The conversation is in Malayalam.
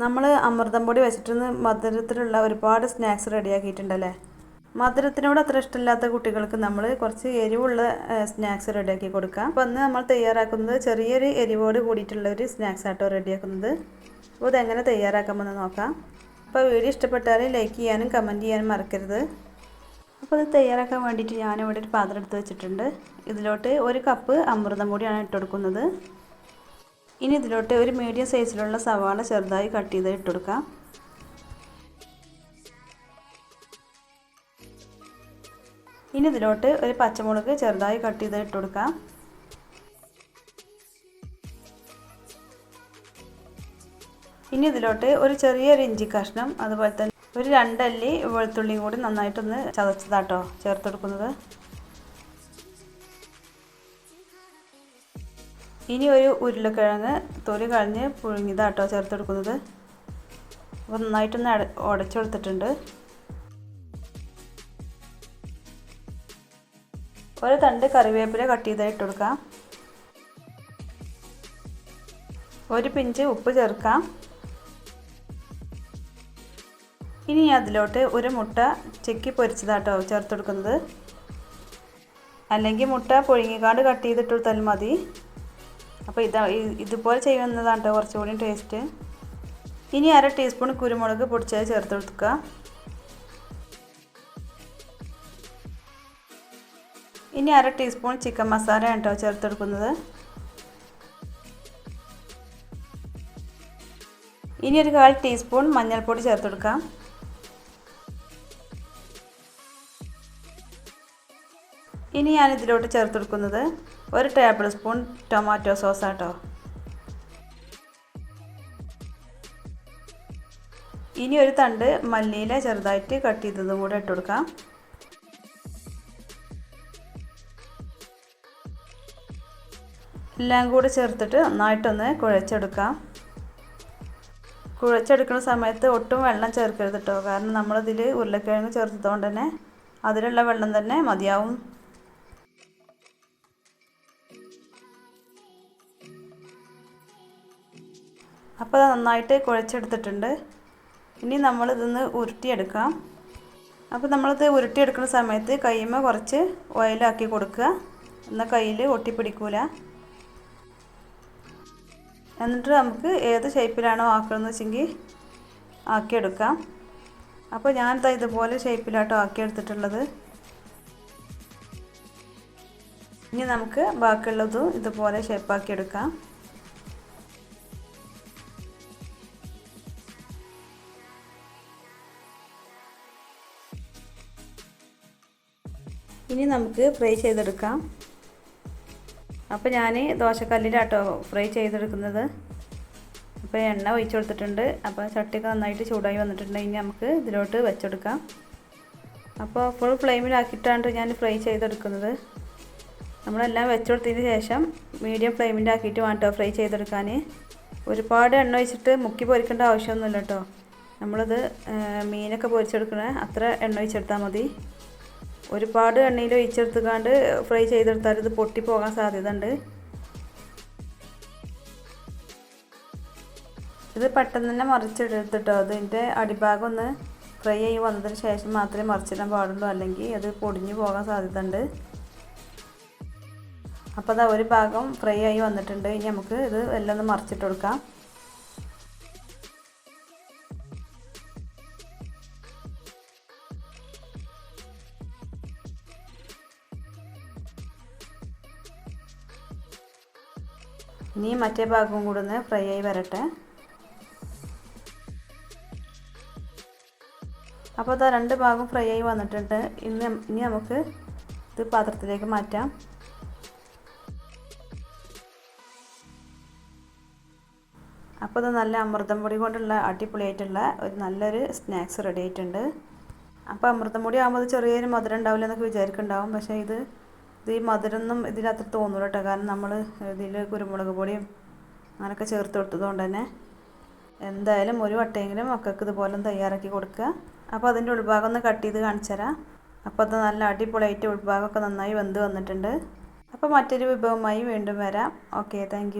നമ്മൾ അമൃതം പൊടി വെച്ചിട്ട് മധുരത്തിലുള്ള ഒരുപാട് സ്നാക്സ് റെഡിയാക്കിയിട്ടുണ്ടല്ലേ? മധുരത്തിനോട് അത്ര ഇഷ്ടമില്ലാത്ത കുട്ടികൾക്ക് നമ്മൾ കുറച്ച് എരിവുള്ള സ്നാക്സ് റെഡിയാക്കി കൊടുക്കാം. അപ്പോൾ അന്ന് നമ്മൾ തയ്യാറാക്കുന്നത് ചെറിയൊരു എരിവോട് കൂടിയിട്ടുള്ള ഒരു സ്നാക്സ് ആട്ടോ റെഡിയാക്കുന്നത്. അപ്പോൾ ഇതെങ്ങനെ തയ്യാറാക്കാമെന്ന് നോക്കാം. അപ്പോൾ വീഡിയോ ഇഷ്ടപ്പെട്ടാൽ ലൈക്ക് ചെയ്യാനും കമന്റ് ചെയ്യാനും മറക്കരുത്. അപ്പോൾ ഇത് തയ്യാറാക്കാൻ വേണ്ടിയിട്ട് ഞാനിവിടെ ഒരു പാത്രം എടുത്ത് വെച്ചിട്ടുണ്ട്. ഇതിലോട്ട് ഒരു കപ്പ് അമൃതം പൊടിയാണ് ഇട്ട് കൊടുക്കുന്നത്. ഇനി ഇതിലോട്ട് ഒരു മീഡിയം സൈസിലുള്ള സവാള ചെറുതായി കട്ട് ചെയ്ത് ഇട്ട് കൊടുക്കാം. ഇനി ഇതിലോട്ട് ഒരു പച്ചമുളക് ചെറുതായി കട്ട് ചെയ്ത് ഇട്ട് കൊടുക്കാം. ഇനി ഇതിലോട്ട് ഒരു ചെറിയൊരു ഇഞ്ചി കഷ്ണം അതുപോലെ തന്നെ ഒരു രണ്ടല്ലി വെളുത്തുള്ളിയും കൂടി നന്നായിട്ടൊന്ന് ചതച്ചതാട്ടോ ചേർത്ത് കൊടുക്കുന്നത്. ഇനി ഒരു ഉരുളക്കിഴങ്ങ് തൊലി കളഞ്ഞ് പുഴുങ്ങിയതാട്ടോ ചേർത്ത് കൊടുക്കുന്നത്. അപ്പോൾ നന്നായിട്ടൊന്ന് ഉടച്ചെടുത്തിട്ടുണ്ട് ഒരു തണ്ട് കറിവേപ്പില കട്ട് കൊടുക്കാം. ഒരു പിഞ്ച് ഉപ്പ് ചേർക്കാം. ഇനി അതിലോട്ട് ഒരു മുട്ട ചെക്കി പൊരിച്ചതാട്ടോ ചേർത്ത് കൊടുക്കുന്നത്. അല്ലെങ്കിൽ മുട്ട പുഴുങ്ങിക്കാണ്ട് കട്ട് ചെയ്തിട്ടെടുത്താലും മതി. അപ്പോൾ ഇതാ ഇതുപോലെ ചെയ്യുന്നതാണ് കേട്ടോ കുറച്ചുകൂടി ടേസ്റ്റ്. ഇനി അര ടീസ്പൂൺ കുരുമുളക് പൊടിച്ചത് ചേർത്ത് കൊടുക്കുക. ഇനി അര ടീസ്പൂൺ ചിക്കൻ മസാല കേട്ടോ ചേർത്ത് കൊടുക്കുന്നത്. ഇനി ഒരു കാൽ ടീസ്പൂൺ മഞ്ഞൾപ്പൊടി ചേർത്ത് കൊടുക്കാം. ഇനി ഞാൻ ഇതിലോട്ട് ചേർത്ത് കൊടുക്കുന്നത് ഒരു ടേബിൾ സ്പൂൺ ടൊമാറ്റോ സോസ് ആട്ടോ. ഇനി ഒരു തണ്ട് മല്ലിയില ചെറുതായിട്ട് കട്ട് ചെയ്തതും കൂടെ ഇട്ട് കൊടുക്കാം. എല്ലാം കൂടി ചേർത്തിട്ട് നന്നായിട്ടൊന്ന് കുഴച്ചെടുക്കാം. കുഴച്ചെടുക്കുന്ന സമയത്ത് ഒട്ടും വെള്ളം ചേർക്കരുത് കേട്ടോ കാരണം നമ്മളിതിൽ ഉരുളക്കിഴങ്ങ് ചേർത്തതുകൊണ്ട് തന്നെ അതിലുള്ള വെള്ളം തന്നെ മതിയാവും. അപ്പോൾ നന്നായിട്ട് കുഴച്ചെടുത്തിട്ടുണ്ട്. ഇനി നമ്മൾ നമ്മളിതൊന്ന് ഉരുട്ടിയെടുക്കാം. അപ്പോൾ നമ്മളിത് ഉരുട്ടിയെടുക്കുന്ന സമയത്ത് കയ്യുമ്മ കുറച്ച് ഓയിലാക്കി കൊടുക്കുക. എന്നാൽ കയ്യിൽ ഒട്ടിപ്പിടിക്കൂല. എന്നിട്ട് നമുക്ക് ഏത് ഷേപ്പിലാണോ ആക്കണമെന്ന് വെച്ചെങ്കിൽ ആക്കിയെടുക്കാം. അപ്പോൾ ഞാനിത് ഇതുപോലെ ഷേപ്പിലാട്ടോ ആക്കിയെടുത്തിട്ടുള്ളത്. ഇനി നമുക്ക് ബാക്കിയുള്ളതും ഇതുപോലെ ഷേപ്പാക്കിയെടുക്കാം ഇനി നമുക്ക് ഫ്രൈ ചെയ്തെടുക്കാം. അപ്പോൾ ഞാൻ ദോശക്കല്ലിലാട്ടോ ഫ്രൈ ചെയ്തെടുക്കുന്നത്. അപ്പോൾ എണ്ണ ഒഴിച്ചു കൊടുത്തിട്ടുണ്ട്. അപ്പോൾ ചട്ടിയൊക്കെ നന്നായിട്ട് ചൂടായി വന്നിട്ടുണ്ട്. ഇനി നമുക്ക് ഇതിലോട്ട് വെച്ചെടുക്കാം. അപ്പോൾ ഫുൾ ഫ്ലെയിമിലാക്കിയിട്ടാണ് ഞാൻ ഫ്രൈ ചെയ്തെടുക്കുന്നത്. നമ്മളെല്ലാം വെച്ചുകൊടുത്തതിന് ശേഷം മീഡിയം ഫ്ലെയിമിന്റെ ആക്കിയിട്ട് വേണം ഫ്രൈ ചെയ്തെടുക്കാൻ ഒരുപാട് എണ്ണ ഒഴിച്ചിട്ട് മുക്കി പൊരിക്കേണ്ട ആവശ്യമൊന്നുമില്ല കേട്ടോ നമ്മളിത് മീനൊക്കെ പൊരിച്ചെടുക്കണ അത്ര എണ്ണ ഒഴിച്ചെടുത്താൽ മതി. ഒരുപാട് എണ്ണയിൽ ഒഴിച്ചെടുത്തുകാണ്ട് ഫ്രൈ ചെയ്തെടുത്താൽ ഇത് പൊട്ടിപ്പോകാൻ സാധ്യത ഉണ്ട് ഇത് പെട്ടെന്ന് തന്നെ മറിച്ചെടുത്തിട്ടോ അതിന്റെ അടിഭാഗം ഒന്ന് ഫ്രൈ ആയി വന്നതിന് ശേഷം മാത്രമേ മറിച്ചിടാൻ പാടുള്ളൂ അല്ലെങ്കിൽ അത് പൊടിഞ്ഞു പോകാൻ സാധ്യത ഉണ്ട് അപ്പോൾ അതാ ഒരു ഭാഗം ഫ്രൈ ആയി വന്നിട്ടുണ്ട്. ഇനി നമുക്ക് ഇത് എല്ലാം ഒന്ന് മറിച്ചിട്ട് കൊടുക്കാം. ഇനി മറ്റേ ഭാഗവും കൂടെ ഒന്ന് ഫ്രൈ ആയി വരട്ടെ. അപ്പോൾ അതാ രണ്ട് ഭാഗം ഫ്രൈ ആയി വന്നിട്ടുണ്ട്. ഇന്ന് ഇനി നമുക്ക് ഇത് പാത്രത്തിലേക്ക് മാറ്റാം. അപ്പോൾ ഇത് നല്ല അമൃതം പൊടി കൊണ്ടുള്ള അടിപൊളിയായിട്ടുള്ള ഒരു നല്ലൊരു സ്നാക്സ് റെഡി ആയിട്ടുണ്ട്. അപ്പോൾ അമൃതം പൊടി ആകുമ്പോൾ ചെറിയൊരു മധുരം ഉണ്ടാവില്ല എന്നൊക്കെ വിചാരിക്കുന്നുണ്ടാവും. പക്ഷേ ഇത് ഇത് ഈ മധുരമൊന്നും ഇതിനകത്ത് തോന്നില്ല കേട്ടോ. കാരണം നമ്മൾ ഇതിൽ കുരുമുളക് പൊടിയും അങ്ങനെയൊക്കെ ചേർത്ത് കൊടുത്തതുകൊണ്ട് തന്നെ എന്തായാലും ഒരു വട്ടയെങ്കിലും മക്കൾക്ക് ഇതുപോലെ തയ്യാറാക്കി കൊടുക്കുക. അപ്പോൾ അതിന്റെ ഉൾഭാഗം ഒന്ന് കട്ട് ചെയ്ത് കാണിച്ചു തരാം. അപ്പോൾ അത് നല്ല അടിപൊളിയായിട്ട് ഉൾഭാഗമൊക്കെ നന്നായി വെന്ത് വന്നിട്ടുണ്ട്. അപ്പോൾ മറ്റൊരു വിഭവമായി വീണ്ടും വരാം. Okay thank